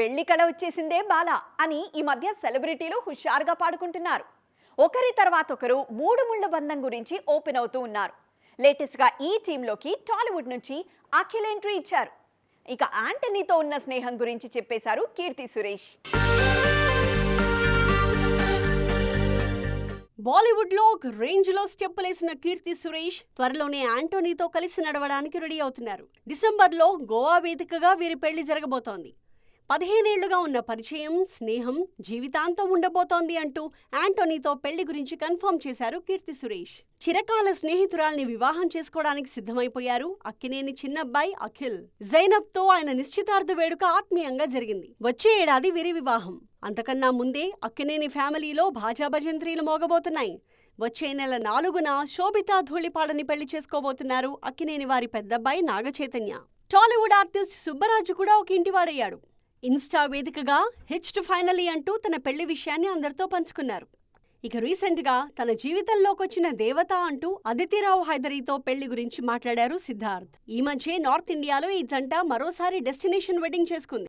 పెళ్ళి కళ వచ్చేసిందే బాల అని ఈ మధ్య సెలబ్రిటీలు హుషారుగా పాడుకుంటున్నారు. ఒకరి తర్వాత ఒకరు మూడు ముళ్ళ బంధం గురించి ఓపెన్ అవుతూ ఉన్నారు. లేటెస్ట్గా ఈ టీంలోకి టాలీవుడ్ నుంచి అఖిల్ ఎంట్రీ ఇచ్చారు. ఇక యాంటనీతో ఉన్న స్నేహం గురించి చెప్పేశారు కీర్తి సురేష్. బాలీవుడ్లో ఒక రేంజ్లో స్టెప్పులేసిన కీర్తి సురేష్ త్వరలోనే ఆంటోనీతో కలిసి నడవడానికి రెడీ అవుతున్నారు. డిసెంబర్లో గోవా వేదికగా వీరి పెళ్ళి జరగబోతోంది. పదిహేనేళ్ళుగా ఉన్న పరిచయం స్నేహం జీవితాంతం ఉండబోతోంది అంటూ యాంటోనీతో పెళ్ళి గురించి కన్ఫర్మ్ చేశారు కీర్తి సురేష్. చిరకాల స్నేహితురాల్ని వివాహం చేసుకోవడానికి సిద్ధమైపోయారు అక్కినేని చిన్నబ్బాయి అఖిల్. జైనబ్తో ఆయన నిశ్చితార్థ వేడుక ఆత్మీయంగా జరిగింది. వచ్చే ఏడాది వీరి వివాహం. అంతకన్నా ముందే అక్కినేని ఫ్యామిలీలో భాజా భజంత్రీలు మోగబోతున్నాయి. వచ్చే నెల నాలుగున శోభితా ధూళిపాడని పెళ్ళి చేసుకోబోతున్నారు అక్కినేని వారి పెద్దబ్బాయి నాగచైతన్య. టాలీవుడ్ ఆర్టిస్ట్ సుబ్బరాజు కూడా ఒక ఇంటివాడయ్యాడు. ఇన్స్టా వేదికగా హిచ్డ్ ఫైనలీ అంటూ తన పెళ్ళి విషయాన్ని అందరితో పంచుకున్నారు. ఇక రీసెంట్గా తన జీవితంలోకొచ్చిన దేవత అంటూ అదితిరావు హైదరీతో పెళ్ళి గురించి మాట్లాడారు సిద్ధార్థ్. ఈ మధ్యే నార్త్ ఇండియాలో ఈ జంట మరోసారి డెస్టినేషన్ వెడ్డింగ్ చేసుకుంది.